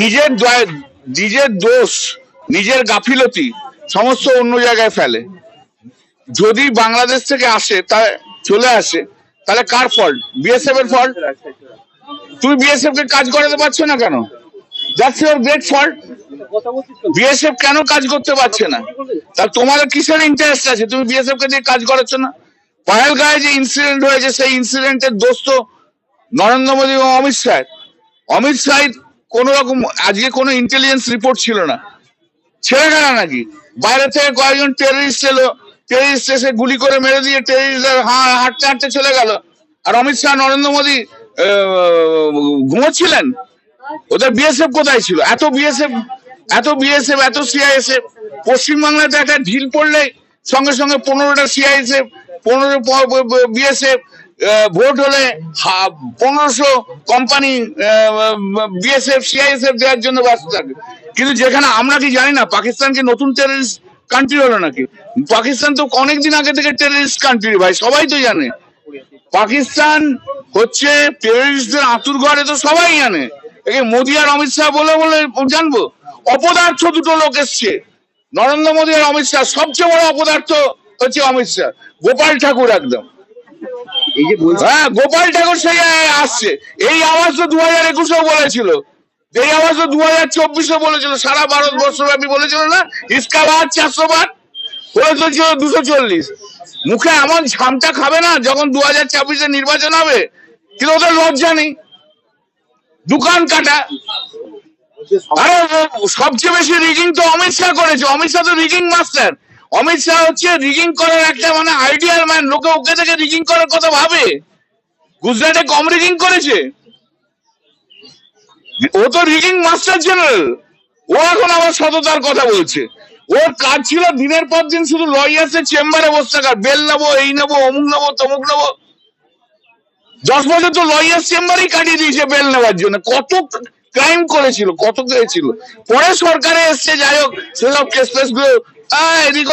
নিজের নিজের দোষ, নিজের গাফিলতি সমস্ত অন্য জায়গায় ফেলে। যদি বাংলাদেশ থেকে আসে, তা চলে আসে, তাহলে কার ফল্ট বিএসএফ এর ফল্ট তুমি বিএসএফ কে কাজ করাতে পারছ না কেন? That's your great fault BSF কেন কাজ করতে পারছে না? তা তোমার কিসের ইন্টারেস্ট আছে? তুমি বিএসএফ কে দিয়ে কাজ করাচ্ছ না? পাহেলগাঁয়ে যে ইনসিডেন্ট হয়েছে, সেই ইনসিডেন্টের দোষ তো নরেন্দ্র মোদী এবং অমিত শাহ। অমিত শাহ কোন রকম, আজকে কোনো ইন্টেলিজেন্স রিপোর্ট ছিল না। ছেড়ে গেল নাকি? বাইরে থেকে কয়েকজন টেররিস্ট এলো। টেররিস্ট এসে গুলি করে মেরে দিয়ে টেররিস্ট হাঁটতে হাঁটতে চলে গেল। আর অমিত শাহ, নরেন্দ্র মোদী ঘুমোচ্ছিলেন? ওদের বিএসএফ কোথায় ছিল? এত বিএসএফ এত বিএসএফ এত সিআইএসএফ পশ্চিমবাংলাতে একটা ঢিল পড়লে সঙ্গে সঙ্গে পনেরোটা সিআইএসএফ পনেরো বিএসএফ ভোট হলে পনেরোশো কোম্পানি বিএসএফ সিআইএসএফ দেওয়ার জন্য ব্যস্ত থাকে। কিন্তু যেখানে আমরা কি জানি না, পাকিস্তান কি নতুন টেররিস্ট কান্ট্রি হলো নাকি? পাকিস্তান তো অনেকদিন আগে থেকে টেররিস্ট কান্ট্রি ভাই, সবাই তো জানে। পাকিস্তান হচ্ছে টেররিস্টদের আতুর ঘরে তো সবাই জানে। মোদি আর অমিত শাহ বলে বলে জানব? অপদার্থ দুটো লোক এসছে। নরেন্দ্র মোদী আর অমিত শাহ, সবচেয়ে বড় অপদার্থ হচ্ছে অমিত শাহ। গোপাল ঠাকুর একদম। এই যে হ্যাঁ গোপাল ঠাকুর সেই আসছে। এই আওয়াজ তো দু হাজার একুশেও বলেছিল। এই আওয়াজ তো দু হাজার চব্বিশে বলেছিল। সারা ভারতবর্ষব্যাপী বলেছিল না ইসকা বাদ চারশো বার হয়ে চলছিল দুশো চল্লিশ। মুখে এমন ঝামটা খাবে না, যখন দু হাজার ছাব্বিশে নির্বাচন হবে, কিন্তু ওদের লজ্জা নেই। দোকান কাটা। আরে সবচেয়ে বেশি রিগিং তো অমিত শাহ করেছে। অমিত শাহ তো রিগিং মাস্টার অমিত শাহ হচ্ছে রিগিং করার একটা মানে আইডিয়াল ম্যান লোকে ওকে থেকে রিগিং করার কথা ভাবে। গুজরাটে কম রিগিং করেছে। ও তো রিগিং মাস্টার জেনারেল ও এখন আবার সততার কথা বলছে। ওর কাজ ছিল দিনের পর দিন শুধু লয়ার্সের চেম্বারে বসে থাকা। বেল নেব, এই নেব, অমুক নেব, তমুক নেব। দশ বছর তো লয়ার্স চেম্বারই কাটিয়ে দিয়েছে বেল নেওয়ার জন্য। কত ক্রাইম করেছিল, কত করেছিল। পরে সরকারে এসছে, যাই হোক সেসব কেস ফেসগুলো এদিক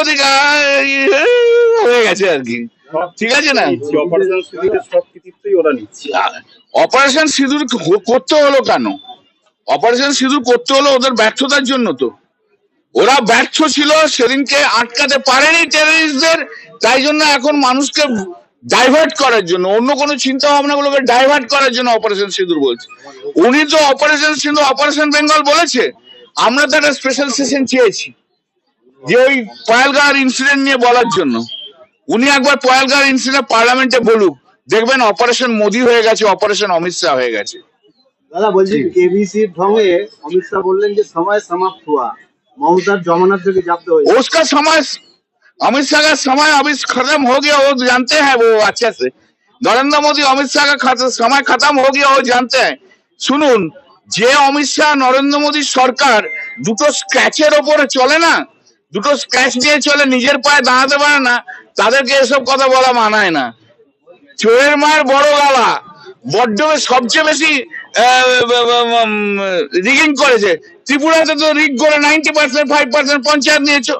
হয়ে গেছে আর কি। ঠিক আছে না? অপারেশন সিঁদুর করতে হলো কেন? অপারেশন সিঁদুর করতে হলো ওদের ব্যর্থতার জন্য তো। ওরা ব্যর্থ ছিল, সেদিনকে আটকাতে পারেনি টেররিস্টদের তাই জন্য এখন মানুষকে ডাইভার্ট করার জন্য, অন্য কোনো চিন্তা ভাবনা গুলোকে ডাইভার্ট করার জন্য অপারেশন সিঁদুর বলছে। উনি তো অপারেশন সিঁদুর অপারেশন বেঙ্গল বলেছে, আমরা তো একটা স্পেশাল সেশন চেয়েছি। যে ওই পয়ালগাঁর ইনসিডেন্ট নিয়ে বলার জন্য উনি একবার পয়ালগাঁর ইনসিডেন্ট পার্লামেন্টে বলুক দেখবেন অপারেশন মোদি হয়ে গেছে অপারেশন অমিত শাহ হয়ে গেছে দাদা বলছি কেবিসির ঢঙে অমিত শাহ বললেন যে সময় সমাপ্ত हुआ মমতার জমানার থেকে জব্দ হয়ে उसका समय अमित शाह का समय अभी खत्म हो गया वो जानते हैं वो अच्छे से নরেন্দ্র মোদী অমিত শাহ का खत- समय खत्म हो गया वो जानते हैं শুনুন যে অমিত শাহ নরেন্দ্র মোদীর সরকার দুটো স্ক্র্যাচের ওপরে চলে না দুটো স্ক্র্যাচ দিয়ে চলে, নিজের পায়ে দাঁড়াতে পারে না, তাদেরকে এসব কথা বলা মানায় না। চোরের মায়ের বড় গালা। বড্ড সবচেয়ে বেশি রিগিং করেছে ত্রিপুরাতে তো রিগ করে ninety percent five percent panchayat নিয়েছো।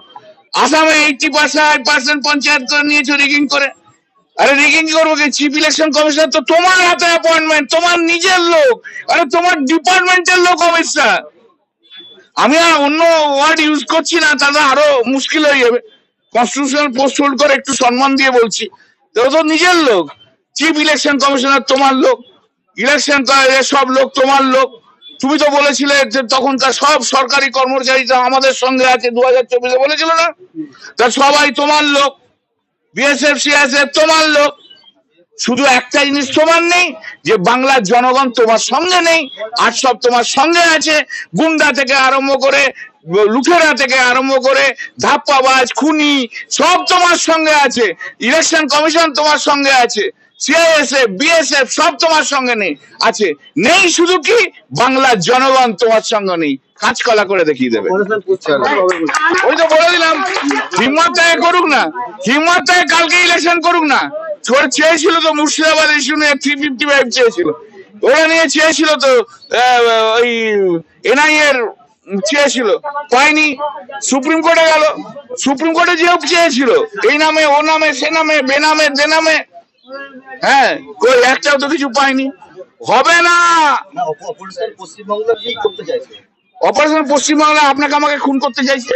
আসামে এইটি পার্সেন্ট পার্সেন্ট পঞ্চায়েত নিয়েছো রিগিং করে। আরে রিগিং করব কি? চিফ ইলেকশন কমিশনার তো তোমার হাতে অ্যাপয়েন্টমেন্ট তোমার নিজের লোক। আরে তোমার ডিপার্টমেন্টের লোক, অমিত শাহ। আমি আর অন্য ওয়ার্ড ইউজ করছি না, তাহলে আরও মুশকিল হয়ে যাবে। কনস্টিটিউশনাল পোস্ট হোল্ড করে একটু সম্মান দিয়ে বলছি। তো তো নিজের লোক। চিফ ইলেকশন কমিশনার তোমার লোক। ইলেকশন সব লোক তোমার লোক। তুমি তো বলেছিলে যে তখনকার সব সরকারি কর্মচারী তো আমাদের সঙ্গে আছে দু হাজার চব্বিশে বলেছিল না? তা সবাই তোমার লোক। বিএসএফ সিএসএফ তোমার লোক। শুধু একটা জিনিস তোমার নেই, যে বাংলার জনগণ তোমার সঙ্গে নেই, আর সব তোমার সঙ্গে আছে। গুন্ডা থেকে আরম্ভ করে, লুঠেরা থেকে আরম্ভ করে, ধাপ্পাবাজ, খুনি, সব তোমার সঙ্গে আছে। ইলেকশন কমিশন তোমার সঙ্গে আছে। সিআইএসএফ, বিএসএফ সব তোমার সঙ্গে নেই, আছে। নেই শুধু কি? বাংলার জনগণ তোমার সঙ্গে নেই। কাঁচকলা করে দেখিয়ে দেবে। ওই তো বলে দিলাম, হিম্মত করুক না। হিম্মত কালকে ইলেকশন করুক না। ওরা চেয়েছিল তো মুর্শিদাবাদ ইস্যু নিয়ে থ্রি ফিফটি ফাইভ চেয়েছিল। ওরা নিয়ে চেয়েছিল তো ওই এনআই এর চেয়েছিল। পায়নি সুপ্রিম কোর্টে গেল। সুপ্রিম কোর্টে যেও চেয়েছিল। এই নামে ও নামে সে নামে বেনামে দে নামে। হ্যাঁ কই একটাও তো কিছু পায়নি। হবে না! অপারেশন পশ্চিমবাংলায় আপনাকে আমাকে খুন করতে চাইছে।